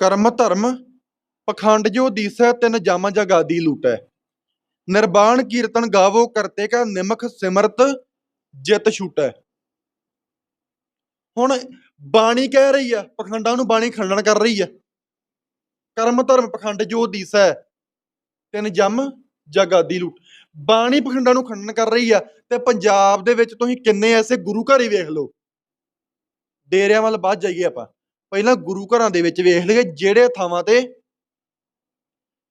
ਕਰਮ ਧਰਮ, ਪਖੰਡ ਜੋ ਦੀਸੈ, ਤਿਨ ਜਮ ਜਗਾਦੀ ਲੂਟੈ। ਨਿਰਬਾਣ ਕੀਰਤਨ ਗਾਵੋ, ਕਰਤੇ ਕਾ ਨਿਮਖ ਸਿਮਰਤ, ਜਿਤ ਛੂਟੈ। ਹੁਣ ਬਾਣੀ ਕਹਿ ਰਹੀ ਆ, ਪਖੰਡਾਂ ਨੂੰ ਬਾਣੀ ਖੰਡਨ ਕਰ ਰਹੀ ਆ। ਕਰਮ ਧਰਮ, ਪਖੰਡ ਜੋ ਦੀਸੈ, ਤਿਨ ਜਮ ਜਗਾਦੀ ਲੂਟ। ਬਾਣੀ ਪਖੰਡਾਂ ਨੂੰ ਖੰਡਨ ਕਰ ਰਹੀ ਆ, ਤੇ ਪੰਜਾਬ ਦੇ ਵਿੱਚ ਤੁਸੀਂ ਕਿੰਨੇ ਐਸੇ ਗੁਰੂ ਘਰ ਹੀ ਵੇਖ ਲਓ। ਡੇਰਿਆਂ ਵੱਲ ਬਾਅਦ ਜਾਈਏ ਆਪਾਂ। ਪਹਿਲਾਂ ਗੁਰੂ ਘਰਾਂ ਦੇ ਵਿੱਚ ਵੇਖ ਲਈਏ, ਜਿਹੜੇ ਥਾਵਾਂ ਤੇ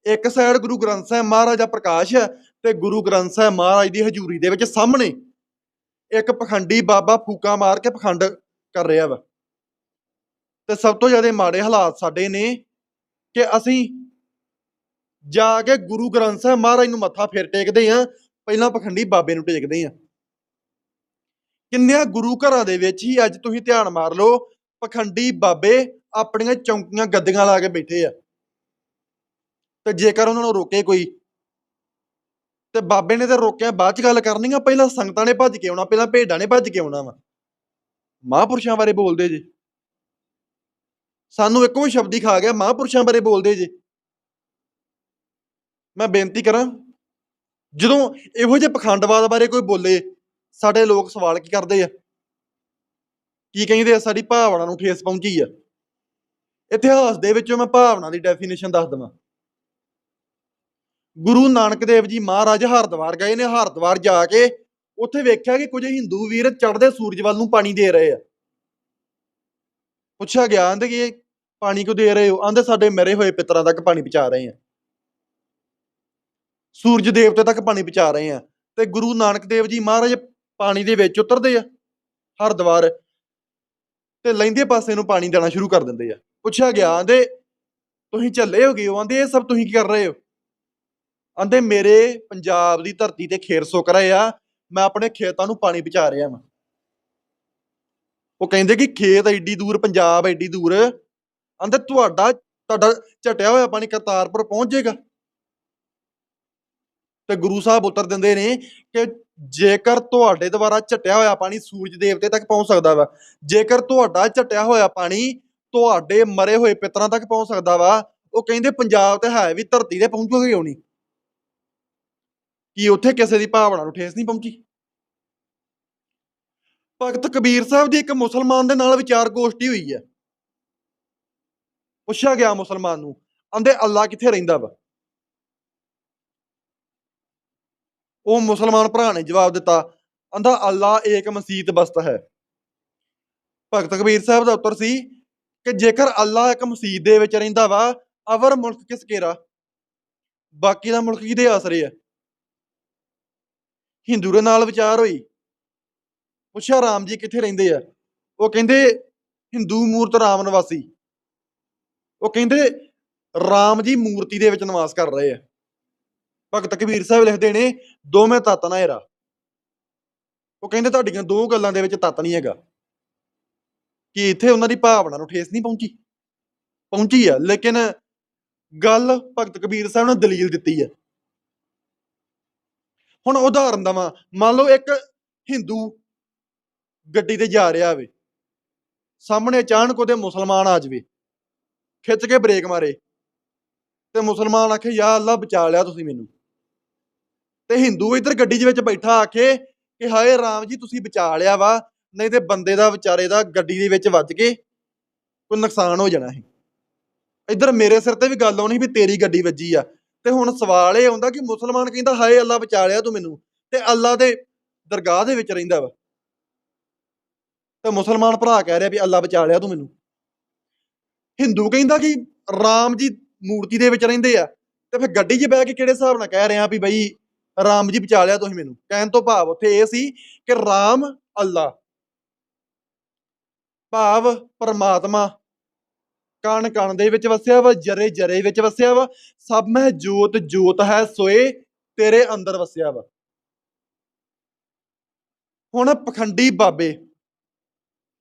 ਇੱਕ ਸਾਈਡ ਗੁਰੂ ਗ੍ਰੰਥ ਸਾਹਿਬ ਮਹਾਰਾਜਾ ਪ੍ਰਕਾਸ਼ ਹੈ ਤੇ ਗੁਰੂ ਗ੍ਰੰਥ ਸਾਹਿਬ ਮਹਾਰਾਜ ਦੀ ਹਜ਼ੂਰੀ ਦੇ ਵਿੱਚ ਸਾਹਮਣੇ ਇੱਕ ਪਖੰਡੀ ਬਾਬਾ ਫੂਕਾ ਮਾਰ ਕੇ ਪਖੰਡ ਕਰ ਰਿਹਾ ਵਾ। ਤੇ ਸਭ ਤੋਂ ਜ਼ਿਆਦਾ ਮਾੜੇ ਹਾਲਾਤ ਸਾਡੇ ਨੇ ਕਿ ਅਸੀਂ ਜਾ ਕੇ ਗੁਰੂ ਗ੍ਰੰਥ ਸਾਹਿਬ ਮਹਾਰਾਜ ਨੂੰ ਮੱਥਾ ਫੇਰ ਟੇਕਦੇ ਆ ਪਹਿਲਾਂ ਪਖੰਡੀ ਬਾਬੇ ਨੂੰ ਟੇਕਦੇ ਆ ਕਿੰਨਿਆਂ ਗੁਰੂ ਘਰਾਂ ਦੇ ਵਿੱਚ ਹੀ ਅੱਜ ਤੁਸੀਂ ਧਿਆਨ ਮਾਰ ਲਓ ਪਖੰਡੀ ਬਾਬੇ ਆਪਣੀਆਂ ਚੌਂਕੀਆਂ ਗੱਦੀਆਂ ਲਾ ਕੇ ਬੈਠੇ ਆ। ਤੇ ਜੇਕਰ ਉਹਨਾਂ ਨੂੰ ਰੋਕੇ ਕੋਈ, ਤੇ ਬਾਬੇ ਨੇ ਤੇ ਰੋਕਿਆ ਬਾਅਦ ਚ ਗੱਲ ਕਰਨੀ ਆ, ਪਹਿਲਾਂ ਸੰਗਤਾਂ ਨੇ ਭੱਜ ਕੇ ਆਉਣਾ, ਪਹਿਲਾਂ ਭੇਡਾਂ ਨੇ ਭੱਜ ਕੇ ਆਉਣਾ ਵਾ। ਮਹਾਂਪੁਰਸ਼ਾਂ ਬਾਰੇ ਬੋਲਦੇ ਜੇ। ਸਾਨੂੰ ਇੱਕੋ ਹੀ ਸ਼ਬਦ ਹੀ ਖਾ ਗਿਆ, ਮਹਾਂਪੁਰਸ਼ਾਂ ਬਾਰੇ ਬੋਲਦੇ ਜੇ। ਮੈਂ ਬੇਨਤੀ ਕਰਾਂ, ਜਦੋਂ ਇਹੋ ਜਿਹੇ ਪਖੰਡਵਾਦ ਬਾਰੇ ਕੋਈ ਬੋਲੇ, ਸਾਡੇ ਲੋਕ ਸਵਾਲ ਕੀ ਕਰਦੇ ਆ? ਕੀ ਕਹਿੰਦੇ ਆ, ਸਾਡੀ ਭਾਵਨਾ ਨੂੰ ਠੇਸ ਪਹੁੰਚੀ ਆ। ਇਤਿਹਾਸ ਦੇ ਵਿੱਚੋਂ ਮੈਂ ਭਾਵਨਾ ਦੀ ਡੈਫੀਨੇਸ਼ਨ ਦੱਸ ਦਵਾਂ। ਗੁਰੂ ਨਾਨਕ ਦੇਵ ਜੀ ਮਹਾਰਾਜ ਹਰਿਦੁਆਰ ਗਏ ਨੇ, ਹਰਿਦੁਆਰ ਜਾ ਕੇ ਉੱਥੇ ਵੇਖਿਆ ਕਿ ਕੁਝ ਹਿੰਦੂ ਵੀਰ ਚੜ੍ਹਦੇ ਸੂਰਜ ਵੱਲ ਨੂੰ ਪਾਣੀ ਦੇ ਰਹੇ ਆ। ਪੁੱਛਿਆ ਗਿਆ ਆਂਦੇ ਕਿ ਪਾਣੀ ਕਿਉਂ ਦੇ ਰਹੇ ਹੋ? ਆਂਦੇ ਸਾਡੇ ਮਰੇ ਹੋਏ ਪਿੱਤਰਾਂ ਤੱਕ ਪਾਣੀ ਪਹੁੰਚਾ ਰਹੇ ਆ। ਸੂਰਜ ਦੇਵਤੇ ਤੱਕ ਪਾਣੀ ਪਹੁੰਚਾ ਰਹੇ ਆ। ਤੇ ਗੁਰੂ ਨਾਨਕ ਦੇਵ ਜੀ ਮਹਾਰਾਜ ਪਾਣੀ ਦੇ ਵਿੱਚ ਉਤਰਦੇ ਆ, ਹਰਿਦੁਆਰ। ਤੇ ਲੈਂਦੇ ਪਾਸੇ ਨੂੰ ਪਾਣੀ ਦੇਣਾ ਸ਼ੁਰੂ ਕਰ ਦਿੰਦੇ ਆ। ਪੁੱਛਿਆ ਗਿਆ ਆਂਦੇ ਤੁਸੀਂ ਝੱਲੇ ਹੋ ਗਏ ਹੋ? ਆਂਦੇ ਇਹ ਸਭ ਤੁਸੀਂ ਕੀ ਕਰ ਰਹੇ ਹੋ? ਆਂਦੇ ਮੇਰੇ ਪੰਜਾਬ ਦੀ ਧਰਤੀ ਤੇ ਖੇਰ ਸੁੱਕ ਰਹੇ ਆ, ਮੈਂ ਆਪਣੇ ਖੇਤਾਂ ਨੂੰ ਪਾਣੀ ਪਹੁੰਚਾ ਰਿਹਾ ਵਾਂ। ਉਹ ਕਹਿੰਦੇ ਕਿ ਖੇਤ ਐਡੀ ਦੂਰ, ਪੰਜਾਬ ਐਡੀ ਦੂਰ ਆਂਦੇ ਤੁਹਾਡਾ ਤੁਹਾਡਾ ਝਟਿਆ ਹੋਇਆ ਪਾਣੀ ਕਰਤਾਰਪੁਰ ਪਹੁੰਚ ਜਾਏਗਾ। ਤੇ ਗੁਰੂ ਸਾਹਿਬ ਉੱਤਰ ਦਿੰਦੇ ਨੇ ਕਿ ਜੇਕਰ ਤੁਹਾਡੇ ਦੁਆਰਾ ਝਟਿਆ ਹੋਇਆ ਪਾਣੀ ਸੂਰਜ ਦੇਵਤੇ ਤੱਕ ਪਹੁੰਚ ਸਕਦਾ ਵਾ, ਜੇਕਰ ਤੁਹਾਡਾ ਝਟਿਆ ਹੋਇਆ ਪਾਣੀ ਤੁਹਾਡੇ ਮਰੇ ਹੋਏ ਪਿਤਰਾਂ ਤੱਕ ਪਹੁੰਚ ਸਕਦਾ ਵਾ, ਉਹ ਕਹਿੰਦੇ ਪੰਜਾਬ ਤੇ ਹੈ ਵੀ ਧਰਤੀ ਤੇ ਪਹੁੰਚੂਗਾ ਕਿਉਂ ਕੀ ਉੱਥੇ ਕਿਸੇ ਦੀ ਭਾਵਨਾ ਨੂੰ ਠੇਸ ਨਹੀਂ ਪਹੁੰਚੀ? ਭਗਤ ਕਬੀਰ ਸਾਹਿਬ ਦੀ ਇੱਕ ਮੁਸਲਮਾਨ ਦੇ ਨਾਲ ਵਿਚਾਰ ਗੋਸ਼ਟੀ ਹੋਈ ਹੈ। ਪੁੱਛਿਆ ਗਿਆ ਮੁਸਲਮਾਨ ਨੂੰ ਆਂਦੇ ਅੱਲਾ ਕਿੱਥੇ ਰਹਿੰਦਾ ਵਾ? ਉਹ ਮੁਸਲਮਾਨ ਭਰਾ ਨੇ ਜਵਾਬ ਦਿੱਤਾ ਆਂਦਾ ਅੱਲਾ ਏਕ ਮਸੀਤ ਬਸਤ ਹੈ। ਭਗਤ ਕਬੀਰ ਸਾਹਿਬ ਦਾ ਉੱਤਰ ਸੀ ਕਿ ਜੇਕਰ ਅੱਲਾ ਇੱਕ ਮਸੀਤ ਦੇ ਵਿੱਚ ਰਹਿੰਦਾ ਵਾ, ਅਵਰ ਮੁਲਕ ਕਿਸ ਕੇਰਾ? ਬਾਕੀ ਦਾ ਮੁਲਕ ਕਿਹਦੇ ਆਸਰੇ ਆ? ਹਿੰਦੂ ਦੇ ਨਾਲ ਵਿਚਾਰ ਹੋਈ। ਪੁੱਛਿਆ, ਰਾਮ ਜੀ ਕਿੱਥੇ ਰਹਿੰਦੇ ਆ? ਉਹ ਕਹਿੰਦੇ, ਹਿੰਦੂ ਮੂਰਤ ਰਾਮ ਨਿਵਾਸੀ। ਉਹ ਕਹਿੰਦੇ, ਰਾਮ ਜੀ ਮੂਰਤੀ ਦੇ ਵਿੱਚ ਨਿਵਾਸ ਕਰ ਰਹੇ ਆ। ਭਗਤ ਕਬੀਰ ਸਾਹਿਬ ਲਿਖਦੇ ਨੇ, ਦੋਵੇਂ ਤੱਤ ਨਾ ਹੈਰਾ ਉਹ ਕਹਿੰਦੇ ਤੁਹਾਡੀਆਂ ਦੋ ਗੱਲਾਂ ਦੇ ਵਿੱਚ ਤੱਤ ਨਹੀਂ ਹੈਗਾ। ਕਿ ਇੱਥੇ ਉਹਨਾਂ ਦੀ ਭਾਵਨਾ ਨੂੰ ਠੇਸ ਨਹੀਂ ਪਹੁੰਚੀ। ਪਹੁੰਚੀ ਆ, ਲੇਕਿਨ ਗੱਲ ਭਗਤ ਕਬੀਰ ਸਾਹਿਬ ਨੇ ਦਲੀਲ ਦਿੱਤੀ ਹੈ ਹੁਣ ਉਦਾਹਰਨ ਦਵਾਂ, ਮੰਨ ਲਓ ਇੱਕ ਹਿੰਦੂ ਗੱਡੀ ਤੇ ਜਾ ਰਿਹਾ ਹੋਵੇ। ਸਾਹਮਣੇ ਅਚਾਨਕ ਉਹਦੇ ਮੁਸਲਮਾਨ ਆ ਜਾਵੇ। ਖਿੱਚ ਕੇ ਬ੍ਰੇਕ ਮਾਰੇ। ਤੇ ਮੁਸਲਮਾਨ ਆਖੇ, ਯਾ ਅੱਲਾ, ਬਚਾ ਲਿਆ ਤੁਸੀਂ ਮੈਨੂੰ। ਤੇ ਹਿੰਦੂ ਇੱਧਰ ਗੱਡੀ ਚ ਵਿੱਚ ਬੈਠਾ ਆ ਕੇ ਕਿ ਹਾਏ ਰਾਮ ਜੀ, ਤੁਸੀਂ ਬਚਾ ਲਿਆ ਵਾ, ਨਹੀਂ ਤੇ ਬੰਦੇ ਦਾ ਵਿਚਾਰੇ ਦਾ ਗੱਡੀ ਦੇ ਵਿੱਚ ਵੱਜ ਕੇ ਕੋਈ ਨੁਕਸਾਨ ਹੋ ਜਾਣਾ ਸੀ। ਇੱਧਰ ਮੇਰੇ ਸਿਰ ਤੇ ਵੀ ਗੱਲ ਆਉਣੀ ਵੀ ਤੇਰੀ ਗੱਡੀ ਵੱਜੀ ਆ। ਤੇ ਹੁਣ ਸਵਾਲ ਇਹ ਆਉਂਦਾ ਕਿ ਮੁਸਲਮਾਨ ਕਹਿੰਦਾ, ਹਾਏ ਅੱਲਾ ਬਚਾ ਲਿਆ ਤੂੰ ਮੈਨੂੰ। ਤੇ ਅੱਲਾ ਦੇ ਦਰਗਾਹ ਦੇ ਵਿੱਚ ਰਹਿੰਦਾ ਵਾ। ਤੇ ਮੁਸਲਮਾਨ ਭਰਾ ਕਹਿ ਰਿਹਾ ਵੀ ਅੱਲਾ ਬਚਾ ਲਿਆ ਤੂੰ ਮੈਨੂੰ। ਹਿੰਦੂ ਕਹਿੰਦਾ ਕਿ ਰਾਮ ਜੀ ਮੂਰਤੀ ਦੇ ਵਿੱਚ ਰਹਿੰਦੇ ਆ। ਤੇ ਫਿਰ ਗੱਡੀ 'ਚ ਬਹਿ ਕੇ ਕਿਹੜੇ ਹਿਸਾਬ ਨਾਲ ਕਹਿ ਰਿਹਾ ਵੀ ਬਈ ਰਾਮ ਜੀ ਬਚਾ ਲਿਆ ਤੁਸੀਂ ਮੈਨੂੰ। ਕਹਿਣ ਤੋਂ ਭਾਵ ਉੱਥੇ ਇਹ ਸੀ ਕਿ ਰਾਮ ਅੱਲਾ, ਭਾਵ ਪਰਮਾਤਮਾ, ਕਣ ਕਣ ਦੇ ਵਿੱਚ ਵਸਿਆ ਵਾ, ਜਰੇ ਜਰੇ ਵਿੱਚ ਵਸਿਆ ਵਾ, ਸਭ ਮੈਂ ਜੋਤ ਜੋਤ ਹੈ ਸੋਏ, ਤੇਰੇ ਅੰਦਰ ਵਸਿਆ ਵਾ। ਹੁਣ ਪਖੰਡੀ ਬਾਬੇ,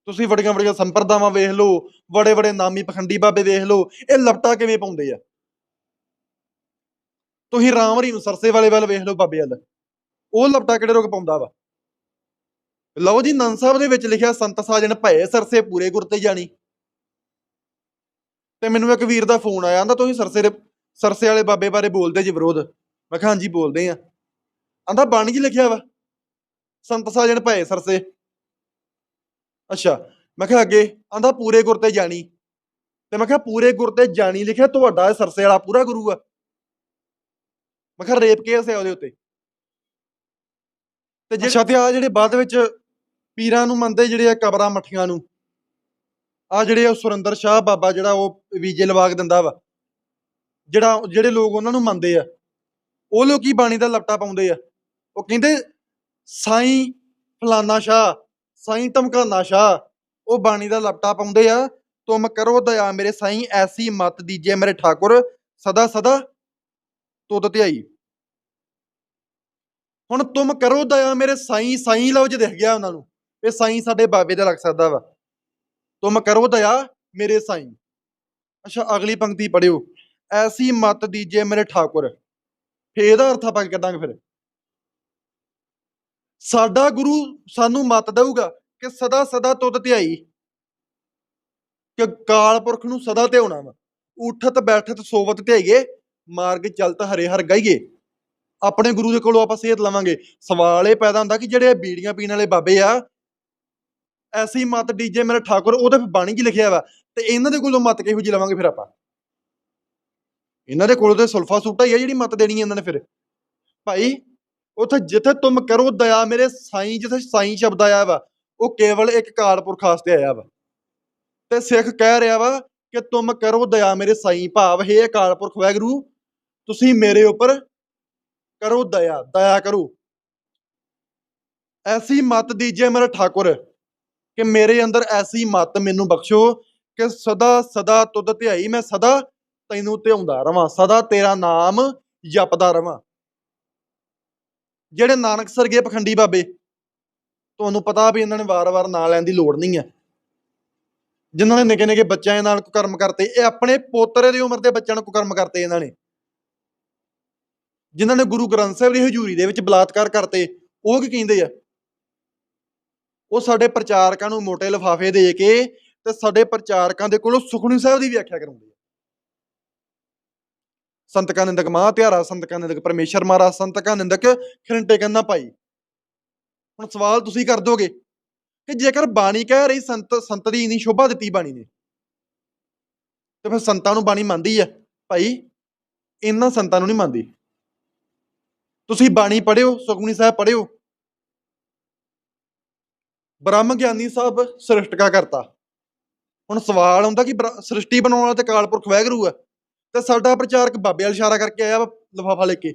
ਤੁਸੀਂ ਵੱਡੀਆਂ ਵੱਡੀਆਂ ਸੰਪਰਦਾਵਾਂ ਵੇਖ ਲਓ ਬੜੇ ਬੜੇ ਨਾਮੀ ਪਖੰਡੀ ਬਾਬੇ ਵੇਖ ਲਓ, ਇਹ ਲਪਟਾ ਕਿਵੇਂ ਪਾਉਂਦੇ ਆ? ਤੁਸੀਂ ਰਾਮ ਹਰੀ ਨੂੰ ਸਰਸੇ ਵਾਲੇ ਵੱਲ ਵੇਖ ਲਓ ਬਾਬੇ ਵੱਲ। ਉਹ ਲਪਟਾ ਕਿਹੜੇ ਰੋਗ ਪਾਉਂਦਾ ਵਾ? ਲਓ ਜੀ, ਨੰਦ ਸਾਹਿਬ ਦੇ ਵਿੱਚ ਲਿਖਿਆ, ਸੰਤ ਸਾਜਣ ਭਏ ਸਰਸੇ ਪੂਰੇ ਗੁਰ ਤੇ ਜਾਣੀ। ਤੇ ਮੈਨੂੰ ਇੱਕ ਵੀਰ ਦਾ ਫੋਨ ਆਇਆ ਕਹਿੰਦਾ ਤੁਸੀਂ ਸਰਸੇ ਦੇ ਸਰਸੇ ਵਾਲੇ ਬਾਬੇ ਬਾਰੇ ਬੋਲਦੇ ਜੀ ਵਿਰੋਧ। ਮੈਂ ਕਿਹਾ, ਹਾਂਜੀ, ਬੋਲਦੇ ਆ। ਕਹਿੰਦਾ ਬਾਣੀ 'ਚ ਲਿਖਿਆ ਵਾ, ਸੰਤ ਸਾਜਣ ਭਏ ਸਰਸੇ। ਅੱਛਾ, ਮੈਂ ਕਿਹਾ, ਅੱਗੇ, ਆਂਦਾ, ਪੂਰੇ ਗੁਰ ਤੇ ਜਾਣੀ। ਤੇ ਮੈਂ ਕਿਹਾ, ਪੂਰੇ ਗੁਰ ਤੇ ਜਾਣੀ ਲਿਖਿਆ, ਤੁਹਾਡਾ ਸਰਸੇ ਵਾਲਾ ਪੂਰਾ ਗੁਰੂ ਆ। ਮੈਂ ਕਿਹਾ ਰੇਪ ਕੇਸ ਹੈ ਉਹਦੇ ਉੱਤੇ। ਤੇ ਜੇ ਤੇ ਆ ਜਿਹੜੇ ਬਾਅਦ ਵਿੱਚ ਪੀਰਾਂ ਨੂੰ ਮੰਨਦੇ ਜਿਹੜੇ ਆ ਕਬਰਾਂ ਮੱਠੀਆਂ ਨੂੰ ਆ ਜਿਹੜੇ ਉਹ ਸੁਰਿੰਦਰ ਸ਼ਾਹ ਬਾਬਾ ਜਿਹੜਾ ਉਹ ਵੀਜੇ ਲਵਾ ਕੇ ਦਿੰਦਾ ਵਾ, ਜਿਹੜਾ ਜਿਹੜੇ ਲੋਕ ਉਹਨਾਂ ਨੂੰ ਮੰਨਦੇ ਆ, ਉਹ ਲੋਕੀ ਬਾਣੀ ਦਾ ਲਪਟਾ ਪਾਉਂਦੇ ਆ। ਉਹ ਕਹਿੰਦੇ, ਸਾਈਂ ਫਲਾਨਾ ਸ਼ਾਹ, ਸਾਈਂ ਧਮਕਾਨਾ ਸ਼ਾਹ। ਉਹ ਬਾਣੀ ਦਾ ਲਪਟਾ ਪਾਉਂਦੇ ਆ, ਤੁਮ ਕਰੋ ਦਇਆ ਮੇਰੇ ਸਾਈਂ, ਐਸੀ ਮਤ ਦੀਜੇ ਮੇਰੇ ਠਾਕੁਰ, ਸਦਾ ਸਦਾ ਤੁਧ ਧਿਆਈ। ਹੁਣ ਤੁਮ ਕਰੋ ਦਇਆ ਮੇਰੇ ਸਾਈਂ ਸਾਈਂ ਲਫ਼ਜ਼ ਦਿਖ ਗਿਆ ਉਹਨਾਂ ਨੂੰ। ਇਹ ਸਾਈਂ ਸਾਡੇ ਬਾਬੇ ਦਾ ਲੱਗ ਸਕਦਾ ਵਾ। ਤੁਮ ਕਰੋ ਦਇਆ ਮੇਰੇ ਸਾਈਂ। ਅੱਛਾ, ਅਗਲੀ ਪੰਕਤੀ ਪੜਿਓ ਐਸੀ ਮਤ ਦੀਜੇ ਮੇਰੇ ਠਾਕੁਰ। ਫੇਰ ਇਹਦਾ ਅਰਥ ਆਪਾਂ ਕੱਢਾਂਗੇ ਫਿਰ। ਸਾਡਾ ਗੁਰੂ ਸਾਨੂੰ ਮਤ ਦੇਊਗਾ ਕਿ ਸਦਾ ਸਦਾ ਤੁਧ ਧਿਆਈ। ਕਿ ਕਾਲ ਪੁਰਖ ਨੂੰ ਸਦਾ ਧਿਆਉਣਾ ਵਾ। ਉਠਤ, ਬੈਠਤ, ਸੋਵਤ ਧਿਆਈਏ। ਮਾਰਗ ਚਲਤ ਹਰੇ ਹਰ ਗਾਈਏ। ਆਪਣੇ ਗੁਰੂ ਦੇ ਕੋਲੋਂ ਆਪਾਂ ਸਿਹਤ ਲਵਾਂਗੇ। ਸਵਾਲ ਇਹ ਪੈਦਾ ਹੁੰਦਾ ਕਿ ਜਿਹੜੇ ਬੀੜੀਆਂ ਪੀਣ ਵਾਲੇ ਬਾਬੇ ਆ, ਐਸੀ ਮਤ ਡੀਜੇ ਮੇਰੇ ਠਾਕੁਰ, ਉਹਦੇ ਫਿਰ ਬਾਣੀ 'ਚ ਲਿਖਿਆ ਵਾ? ਤੇ ਇਹਨਾਂ ਦੇ ਕੋਲੋਂ ਮਤ ਕਿਹੋ ਜਿਹੀ ਲਵਾਂਗੇ ਫਿਰ ਆਪਾਂ? ਇਹਨਾਂ ਦੇ ਕੋਲੋਂ ਤੇ ਸੁਲਫਾ ਸੂਟਾ ਹੀ ਆ ਜਿਹੜੀ ਮਤ ਦੇਣੀ ਇਹਨਾਂ ਨੇ ਫਿਰ। ਭਾਈ, ਉੱਥੇ ਜਿੱਥੇ ਤੁਮ ਕਰੋ ਦਇਆ ਮੇਰੇ, ਸਾਈਂ ਜਿੱਥੇ ਸਾਈਂ ਸ਼ਬਦ ਆਇਆ ਵਾ, ਉਹ ਕੇਵਲ ਇੱਕ ਕਾਲ ਪੁਰਖ ਵਾਸਤੇ ਆਇਆ ਵਾ। ਤੇ ਸਿੱਖ ਕਹਿ ਰਿਹਾ ਵਾ ਕਿ ਤੁਮ ਕਰੋ ਦਇਆ ਮੇਰੇ ਸਾਈਂ ਭਾਵ, ਹੈ ਅਕਾਲ ਪੁਰਖ ਵਾਹਿਗੁਰੂ ਤੁਸੀਂ ਮੇਰੇ ਉੱਪਰ ਕਰੋ ਦਇਆ ਦਇਆ ਕਰੋ। ਐਸੀ ਮਤ ਦੀਜੇ ਮੇਰੇ ਠਾਕੁਰ, ਕਿ ਮੇਰੇ ਅੰਦਰ ਐਸੀ ਮਤ ਮੈਨੂੰ ਬਖਸ਼ੋ, ਕਿ ਸਦਾ ਸਦਾ ਤੁਧ ਧਿਆਈ ਮੈਂ ਸਦਾ ਤੈਨੂੰ ਧਿਆਉਂਦਾ ਰਵਾਂ, ਸਦਾ ਤੇਰਾ ਨਾਮ ਜਪਦਾ ਰਵਾਂ। ਜਿਹੜੇ ਨਾਨਕ ਸਰਗੇ ਪਖੰਡੀ ਬਾਬੇ, ਤੁਹਾਨੂੰ ਪਤਾ ਵੀ ਇਹਨਾਂ ਨੇ ਵਾਰ-ਵਾਰ ਨਾਂ ਲੈਣ ਦੀ ਲੋੜ ਨਹੀਂ ਹੈ। ਜਿਨ੍ਹਾਂ ਨੇ ਨਿੱਕੇ ਨਿੱਕੇ ਬੱਚਿਆਂ ਦੇ ਨਾਲ ਕੁਕਰਮ ਕਰਤੇ, ਇਹ ਆਪਣੇ ਪੋਤਰੇ ਦੀ ਉਮਰ ਦੇ ਬੱਚਿਆਂ ਨੂੰ ਕੁਕਰਮ ਕਰਤੇ ਇਹਨਾਂ ਨੇ। ਜਿਨ੍ਹਾਂ ਨੇ ਗੁਰੂ ਗ੍ਰੰਥ ਸਾਹਿਬ ਦੀ ਹਜ਼ੂਰੀ ਦੇ ਵਿੱਚ ਬਲਾਤਕਾਰ ਕਰਤੇ, ਉਹ ਕੀ ਕਹਿੰਦੇ ਆ? ਉਹ ਸਾਡੇ ਪ੍ਰਚਾਰਕਾਂ ਨੂੰ ਮੋਟੇ ਲਿਫਾਫੇ ਦੇ ਕੇ ਤੇ ਸਾਡੇ ਪ੍ਰਚਾਰਕਾਂ ਦੇ ਕੋਲੋਂ ਸੁਖਣੀ ਸਾਹਿਬ ਦੀ ਵਿਆਖਿਆ ਕਰਾਉਂਦੇ ਆ। ਸੰਤਕਾ ਨਿੰਦਕ ਮਾਂ ਧਿਆਰਾ ਸੰਤਕਾ ਨਿੰਦਕ ਪਰਮੇਸ਼ਰ ਮਹਾਰਾਜ ਸੰਤਕਾ ਨਿੰਦਕ ਖਿਰੰਟੇ ਕੰਨਾ ਪਾਈ ਹੁਣ ਸਵਾਲ ਤੁਸੀਂ ਕਰ ਦੋਗੇ ਕਿ ਜੇਕਰ ਬਾਣੀ ਕਹਿ ਰਹੀ ਸੰਤ ਸੰਤ ਦੀ ਇਨੀ ਸ਼ੋਭਾ ਦਿੱਤੀ ਬਾਣੀ ਨੇ, ਤੇ ਫਿਰ ਸੰਤਾਂ ਨੂੰ ਬਾਣੀ ਮੰਨਦੀ ਆ? ਭਾਈ ਇਹਨਾਂ ਸੰਤਾਂ ਨੂੰ ਨਹੀਂ ਮੰਨਦੀ। ਤੁਸੀਂ ਬਾਣੀ ਪੜਿਓ ਸੁਖਮਨੀ ਸਾਹਿਬ ਪੜਿਓ ਬ੍ਰਹਮ ਗਿਆਨੀ ਸਾਹਿਬ ਸ੍ਰਿਸ਼ਟਕਾ ਕਰਤਾ। ਹੁਣ ਸਵਾਲ ਆਉਂਦਾ ਕਿ ਬ੍ਰ- ਸ੍ਰਿਸ਼ਟੀ ਬਣਾਉਣ ਵਾਲਾ ਤੇ ਕਾਲਪੁਰਖ ਵੈਗਰੂ ਆ ਤੇ ਸਾਡਾ ਪ੍ਰਚਾਰਕ ਬਾਬੇ ਵਾਲ ਇਸ਼ਾਰਾ ਕਰਕੇ ਆਇਆ ਵਾ ਲਿਫਾਫਾ ਲੈ ਕੇ।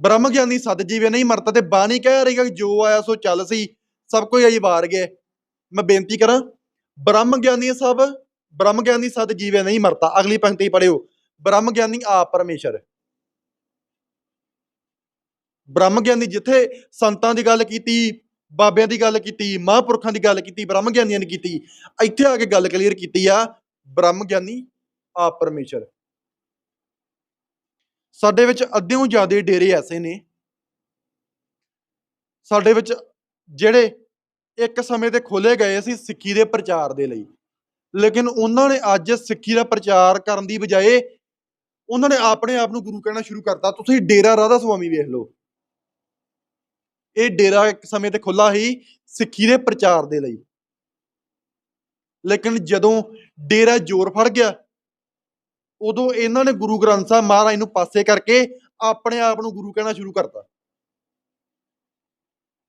ਬ੍ਰਹਮ ਗਿਆਨੀ ਸਦ ਜੀਵੇ ਨਹੀਂ ਮਰਤਾ ਤੇ ਬਾਣੀ ਕਹਿ ਰਹੀ ਹੈ ਜੋ ਆਇਆ ਸੋ ਚੱਲ ਸੀ, ਸਭ ਕੋਈ ਅਜੀ ਵਾਰ ਗਿਆ। ਮੈਂ ਬੇਨਤੀ ਕਰਾਂ, ਬ੍ਰਹਮ ਗਿਆਨੀ ਸਾਹਿਬ, ਬ੍ਰਹਮ ਗਿਆਨੀ ਸਤ ਜੀਵੇ ਨਹੀਂ ਮਰਤਾ। ਅਗਲੀ ਪੰਕਤੀ ਪੜਿਓ ਬ੍ਰਹਮ ਗਿਆਨੀ ਆਪ ਪਰਮੇਸ਼ਰ। ਬ੍ਰਹਮ ਗਿਆਨੀ ਜਿੱਥੇ ਸੰਤਾਂ ਦੀ ਗੱਲ ਕੀਤੀ, ਬਾਬਿਆਂ ਦੀ ਗੱਲ ਕੀਤੀ, ਮਹਾਂਪੁਰਖਾਂ ਦੀ ਗੱਲ ਕੀਤੀ, ਬ੍ਰਹਮ ਗਿਆਨੀਆਂ ਨੇ ਕੀਤੀ, ਇੱਥੇ ਆ ਕੇ ਗੱਲ ਕਲੀਅਰ ਕੀਤੀ ਆ, ਬ੍ਰਹਮ ਗਿਆਨੀ ਆਪ ਪਰਮੇਸ਼ਰ। ਸਾਡੇ ਵਿੱਚ ਅੱਧਿਓਂ ਜ਼ਿਆਦੇ ਡੇਰੇ ਐਸੇ ਨੇ। ਸਾਡੇ ਵਿੱਚ ਜਿਹੜੇ ਇੱਕ ਸਮੇਂ ਤੇ ਖੋਲੇ ਗਏ ਸੀ ਸਿੱਖੀ ਦੇ ਪ੍ਰਚਾਰ ਦੇ ਲਈ, ਲੇਕਿਨ ਉਹਨਾਂ ਨੇ ਅੱਜ ਸਿੱਖੀ ਦਾ ਪ੍ਰਚਾਰ ਕਰਨ ਦੀ ਬਜਾਏ ਉਹਨਾਂ ਨੇ ਆਪਣੇ ਆਪ ਨੂੰ ਗੁਰੂ ਕਹਿਣਾ ਸ਼ੁਰੂ ਕਰਤਾ। ਤੁਸੀਂ ਡੇਰਾ ਰਾਧਾ ਸੁਆਮੀ ਵੇਖ ਲਓ। ਇਹ ਡੇਰਾ ਇੱਕ ਸਮੇਂ ਤੇ ਖੁੱਲਾ ਸੀ ਸਿੱਖੀ ਦੇ ਪ੍ਰਚਾਰ ਦੇ ਲਈ। ਲੇਕਿਨ ਜਦੋਂ ਡੇਰਾ ਜ਼ੋਰ ਫੜ ਗਿਆ, ਉਦੋਂ ਇਹਨਾਂ ਨੇ ਗੁਰੂ ਗ੍ਰੰਥ ਸਾਹਿਬ ਮਹਾਰਾਜ ਨੂੰ ਪਾਸੇ ਕਰਕੇ ਆਪਣੇ ਆਪ ਨੂੰ ਗੁਰੂ ਕਹਿਣਾ ਸ਼ੁਰੂ ਕਰਤਾ।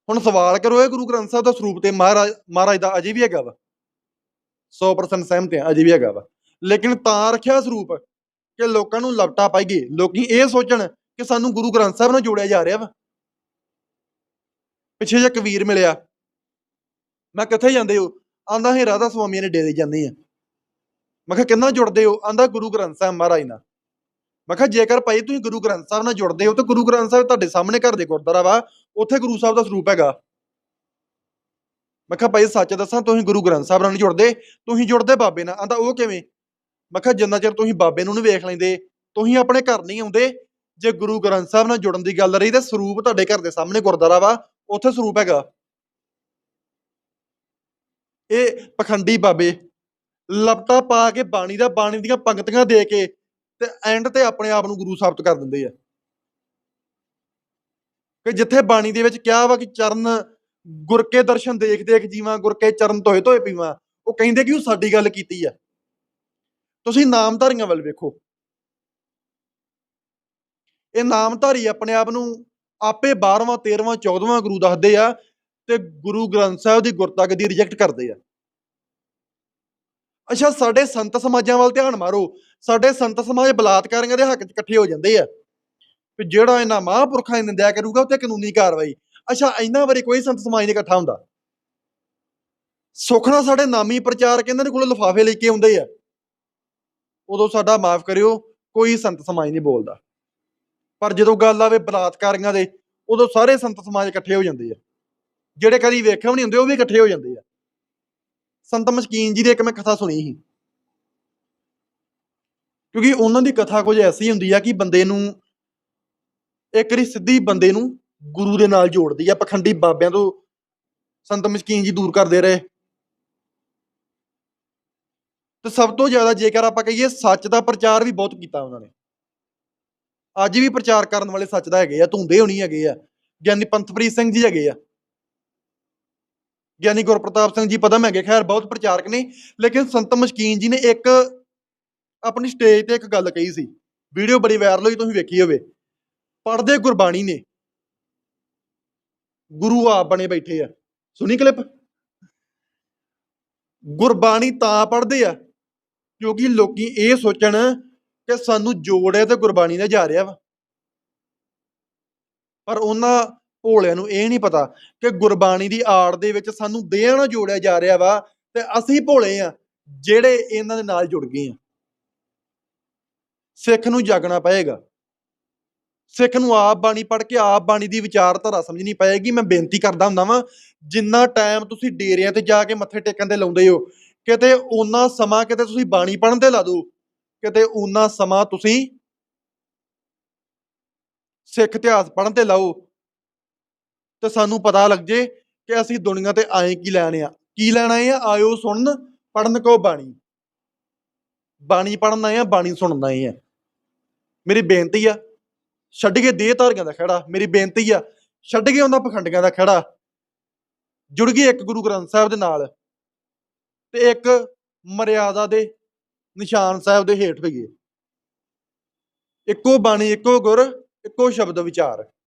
ਹੁਣ ਸਵਾਲ ਕਰੋ, ਇਹ ਗੁਰੂ ਗ੍ਰੰਥ ਸਾਹਿਬ ਦਾ ਸਰੂਪ ਤੇ ਮਹਾਰਾਜ ਮਹਾਰਾਜ ਦਾ ਅਜੇ ਵੀ ਹੈਗਾ ਵਾ? 100% ਸਹਿਮਤ ਹੈ, ਅਜੇ ਵੀ ਹੈਗਾ ਵਾ। ਲੇਕਿਨ ਤਾਂ ਰੱਖਿਆ ਸਰੂਪ ਕਿ ਲੋਕਾਂ ਨੂੰ ਲਪਟਾ ਪਾਈਏ। ਲੋਕੀ ਇਹ ਸੋਚਣ ਕਿ ਸਾਨੂੰ ਗੁਰੂ ਗ੍ਰੰਥ ਸਾਹਿਬ ਨਾਲ ਜੋੜਿਆ ਜਾ ਰਿਹਾ ਵਾ। ਪਿੱਛੇ ਜੇ ਕਬੀਰ ਮਿਲਿਆ। ਮੈਂ ਕਿੱਥੇ ਜਾਂਦੇ ਹੋ? ਆਂਦਾ ਹੈ ਰਾਧਾ ਸੁਆਮੀ ਨੇ ਡੇਰੇ ਜਾਂਦੇ ਆ ਮੈਂ ਕਿਹਾ, ਕਿੰਨਾ ਜੁੜਦੇ ਹੋ? ਆਂਦਾ, ਗੁਰੂ ਗ੍ਰੰਥ ਸਾਹਿਬ ਮਹਾਰਾਜ ਨਾਲ। ਮੈਂ ਕਿਹਾ, ਜੇਕਰ ਭਾਈ ਤੁਸੀਂ ਗੁਰੂ ਗ੍ਰੰਥ ਸਾਹਿਬ ਨਾਲ ਜੁੜਦੇ ਹੋ, ਤਾਂ ਗੁਰੂ ਗ੍ਰੰਥ ਸਾਹਿਬ ਤੁਹਾਡੇ ਸਾਹਮਣੇ ਘਰ ਦੇ ਗੁਰਦੁਆਰਾ ਵਾ, ਉੱਥੇ ਗੁਰੂ ਸਾਹਿਬ ਦਾ ਸਰੂਪ ਹੈਗਾ। ਮੈਂ ਕਿਹਾ, ਭਾਈ, ਸੱਚ ਦੱਸਾਂ, ਤੁਸੀਂ ਗੁਰੂ ਗ੍ਰੰਥ ਸਾਹਿਬ ਨਾਲ ਜੁੜਦੇ, ਤੁਸੀਂ ਜੁੜਦੇ ਬਾਬੇ ਨਾਲ। ਆਂਦਾ, ਉਹ ਕਿਵੇਂ? ਮੈਂ ਕਿਹਾ, ਜਿੰਨਾ ਚਿਰ ਤੁਸੀਂ ਬਾਬੇ ਨੂੰ ਨਹੀਂ ਵੇਖ ਲੈਂਦੇ, ਤੁਸੀਂ ਆਪਣੇ ਘਰ ਨਹੀਂ ਆਉਂਦੇ, ਜੇ ਗੁਰੂ ਗ੍ਰੰਥ ਸਾਹਿਬ ਨਾਲ ਜੁੜਨ ਦੀ ਗੱਲ ਰਹੀ, ਤਾਂ ਸਰੂਪ ਤੁਹਾਡੇ ਘਰ ਦੇ ਸਾਹਮਣੇ ਗੁਰਦੁਆਰਾ ਵਾ ਉੱਥੇ ਸਰੂਪ ਹੈਗਾ। ਇਹ ਪਖੰਡੀ ਬਾਬੇ ਲਪਟਾ ਪਾ ਕੇ ਬਾਣੀ ਦਾ ਬਾਣੀ ਦੀਆਂ ਪੰਕਤੀਆਂ ਦੇ ਕੇ ਤੇ ਐਂਡ ਤੇ ਆਪਣੇ ਆਪ ਨੂੰ ਗੁਰੂ ਸਾਬਤ ਕਰ ਦਿੰਦੇ ਆ। ਕਿ ਜਿੱਥੇ ਬਾਣੀ ਦੇ ਵਿੱਚ ਕਿਹਾ ਵਾ ਕਿ ਚਰਨ ਗੁਰ ਕੇ ਦਰਸ਼ਨ ਦੇਖ ਦੇਖ ਜੀਵਾਂ ਗੁਰ ਕੇ ਚਰਨ ਧੋਏ ਧੋਏ ਪੀਵਾਂ, ਉਹ ਕਹਿੰਦੇ ਕਿ ਉਹ ਸਾਡੀ ਗੱਲ ਕੀਤੀ ਆ। ਤੁਸੀਂ ਨਾਮਧਾਰੀਆਂ ਵੱਲ ਵੇਖੋ। ਇਹ ਨਾਮਧਾਰੀ ਆਪਣੇ ਆਪ ਨੂੰ ਆਪੇ 12ਵਾਂ 13ਵਾਂ 14ਵਾਂ ਗੁਰੂ ਦੱਸਦੇ ਆ ਤੇ ਗੁਰੂ ਗ੍ਰੰਥ ਸਾਹਿਬ ਦੀ ਗੁਰਤਾ ਦੀ ਰਿਜੈਕਟ ਕਰਦੇ ਆ। ਅੱਛਾ, ਸਾਡੇ ਸੰਤ ਸਮਾਜਾਂ ਵੱਲ ਧਿਆਨ ਮਾਰੋ। ਸਾਡੇ ਸੰਤ ਸਮਾਜ ਬਲਾਤਕਾਰੀਆਂ ਦੇ ਹੱਕ 'ਚ ਇਕੱਠੇ ਹੋ ਜਾਂਦੇ ਆ। ਵੀ ਜਿਹੜਾ ਇਹਨਾਂ ਮਹਾਂਪੁਰਖਾਂ ਦੀ ਨਿੰਦਿਆ ਕਰੂਗਾ, ਉਹ ਤੇ ਕਾਨੂੰਨੀ ਕਾਰਵਾਈ। ਅੱਛਾ, ਇਹਨਾਂ ਵਾਰੀ ਕੋਈ ਸੰਤ ਸਮਾਜ ਨਹੀਂ ਇਕੱਠਾ ਹੁੰਦਾ। ਸੁਖਣਾ ਸਾਡੇ ਨਾਮੀ ਪ੍ਰਚਾਰਕ ਇਹਨਾਂ ਦੇ ਕੋਲ ਲਿਫਾਫੇ ਲੈ ਕੇ ਆਉਂਦੇ ਆ। ਉਦੋਂ ਸਾਡਾ ਮਾਫ ਕਰਿਓ, ਕੋਈ ਸੰਤ ਸਮਾਜ ਨਹੀਂ ਬੋਲਦਾ। ਪਰ ਜਦੋਂ ਗੱਲ ਆਵੇ ਬਲਾਤਕਾਰੀਆਂ ਦੇ, ਉਦੋਂ ਸਾਰੇ ਸੰਤ ਸਮਾਜ ਇਕੱਠੇ ਹੋ ਜਾਂਦੇ ਆ। ਜਿਹੜੇ ਕਦੀ ਵੇਖੇ ਵੀ ਨਹੀਂ ਹੁੰਦੇ, ਉਹ ਵੀ ਇਕੱਠੇ ਹੋ ਜਾਂਦੇ ਆ। ਸੰਤ ਮਸਕੀਨ ਜੀ ਦੀ ਇੱਕ ਮੈਂ ਕਥਾ ਸੁਣੀ ਸੀ। ਕਿਉਂਕਿ ਉਹਨਾਂ ਦੀ ਕਥਾ ਕੁਝ ਐਸੀ ਹੁੰਦੀ ਆ ਕਿ ਬੰਦੇ ਨੂੰ, ਇੱਕ ਵਾਰੀ ਸਿੱਧੀ ਬੰਦੇ ਨੂੰ ਗੁਰੂ ਦੇ ਨਾਲ ਜੋੜਦੀ ਆ, ਪਖੰਡੀ ਬਾਬਿਆਂ ਤੋਂ ਸੰਤ ਮਸਕੀਨ ਜੀ ਦੂਰ ਕਰਦੇ ਰਹੇ। ਤੇ ਸਭ ਤੋਂ ਜ਼ਿਆਦਾ ਜੇਕਰ ਆਪਾਂ ਕਹੀਏ, ਸੱਚ ਦਾ ਪ੍ਰਚਾਰ ਵੀ ਬਹੁਤ ਕੀਤਾ ਉਹਨਾਂ ਨੇ। ਅੱਜ ਵੀ ਪ੍ਰਚਾਰ ਕਰਨ ਵਾਲੇ ਸੱਚ ਦਾ ਹੈਗੇ ਆ, ਧੁੰਦੇ ਹੋਣੀ ਹੈਗੇ ਆ, ਗਿਆਨੀ ਪੰਥਪ੍ਰੀਤ ਸਿੰਘ ਜੀ ਹੈਗੇ ਆ। ਗਿਆਨੀ ਗੁਰਪ੍ਰਤਾਪ ਸਿੰਘ ਜੀ ਪਤਾ ਮੈਂ ਹੈਗੇ ਖੈਰ ਬਹੁਤ ਪ੍ਰਚਾਰਕ ਨੇ, ਲੇਕਿਨ ਸੰਤ ਮਸ਼ਕੀਨ ਜੀ ਨੇ ਇੱਕ ਆਪਣੀ ਸਟੇਜ ਤੇ ਇੱਕ ਗੱਲ ਕਹੀ ਸੀ, ਵੀਡੀਓ ਬੜੀ ਵਾਇਰਲ ਹੋਈ, ਤੁਸੀਂ ਵੇਖੀ ਹੋਵੇ। ਪੜਦੇ ਗੁਰਬਾਣੀ ਨੇ, ਗੁਰੂ ਆਪ ਬਣੇ ਬੈਠੇ ਆ। ਸੁਣੀ ਕਲਿੱਪ ਗੁਰਬਾਣੀ ਤਾਂ ਪੜਦੇ ਆ, ਕਿਉਂਕਿ ਲੋਕੀ ਇਹ ਸੋਚਣ ਕਿ ਸਾਨੂੰ ਜੋੜਿਆ ਤੇ ਗੁਰਬਾਣੀ ਨੇ ਜਾ ਰਿਹਾ ਵਾ। ਪਰ ਉਹਨਾਂ ਭੋਲਿਆਂ ਨੂੰ ਇਹ ਨਹੀਂ ਪਤਾ ਕਿ ਗੁਰਬਾਣੀ ਦੀ ਆੜ ਦੇ ਵਿੱਚ ਸਾਨੂੰ ਦੇਹਾਂ ਨਾਲ ਜੋੜਿਆ ਜਾ ਰਿਹਾ ਵਾ ਤੇ ਅਸੀਂ ਭੋਲੇ ਆ, ਜਿਹੜੇ ਇਹਨਾਂ ਦੇ ਨਾਲ ਜੁੜ ਗਏ ਆ। ਸਿੱਖ ਨੂੰ ਜਾਗਣਾ ਪਏਗਾ। ਸਿੱਖ ਨੂੰ ਆਪ ਬਾਣੀ ਪੜ੍ਹ ਕੇ ਆਪ ਬਾਣੀ ਦੀ ਵਿਚਾਰਧਾਰਾ ਸਮਝਣੀ ਪਏਗੀ। ਮੈਂ ਬੇਨਤੀ ਕਰਦਾ ਹੁੰਦਾ ਵਾਂ, ਜਿੰਨਾ ਟਾਈਮ ਤੁਸੀਂ ਡੇਰਿਆਂ ਤੇ ਜਾ ਕੇ ਮੱਥੇ ਟੇਕਣ ਤੇ ਲਾਉਂਦੇ ਹੋ, ਕਿਤੇ ਉਹਨਾਂ ਸਮਾਂ ਕਿਤੇ ਤੁਸੀਂ ਬਾਣੀ ਪੜ੍ਹਨ ਤੇ ਲਾ ਦਿਓ ਕਿਤੇ ਉਹਨਾਂ ਸਮਾਂ ਤੁਸੀਂ ਸਿੱਖ ਇਤਿਹਾਸ ਪੜ੍ਹਨ ਤੇ ਲਾਓ ਤੇ ਸਾਨੂੰ ਪਤਾ ਲੱਗ ਜੇ ਕਿ ਅਸੀਂ ਦੁਨੀਆ ਤੇ ਆਏ ਕੀ ਲੈਣ ਆ। ਕੀ ਲੈਣ ਆਏ ਆ? ਆਇਓ ਸੁਣਨ ਪੜਨ ਕੋ ਬਾਣੀ। ਬਾਣੀ ਪੜਨ ਆਏ ਆ, ਬਾਣੀ ਸੁਣਨ ਆਏ ਆ। ਮੇਰੀ ਬੇਨਤੀ ਆ, ਛੱਡ ਕੇ ਦੇਹ ਧਾਰੀਆਂ ਦਾ ਖੜਾ। ਮੇਰੀ ਬੇਨਤੀ ਆ, ਛੱਡ ਕੇ ਉਹਨਾਂ ਪਖੰਡੀਆਂ ਦਾ ਖੜਾ। ਜੁੜ ਗਏ ਇੱਕ ਗੁਰੂ ਗ੍ਰੰਥ ਸਾਹਿਬ ਦੇ ਨਾਲ ਤੇ ਇੱਕ ਮਰਿਆਦਾ ਦੇ ਨਿਸ਼ਾਨ ਸਾਹਿਬ ਦੇ ਹੇਠ ਹੋਈਏ ਇੱਕੋ ਬਾਣੀ ਇੱਕੋ ਗੁਰ ਇੱਕੋ ਸ਼ਬਦ ਵਿਚਾਰ।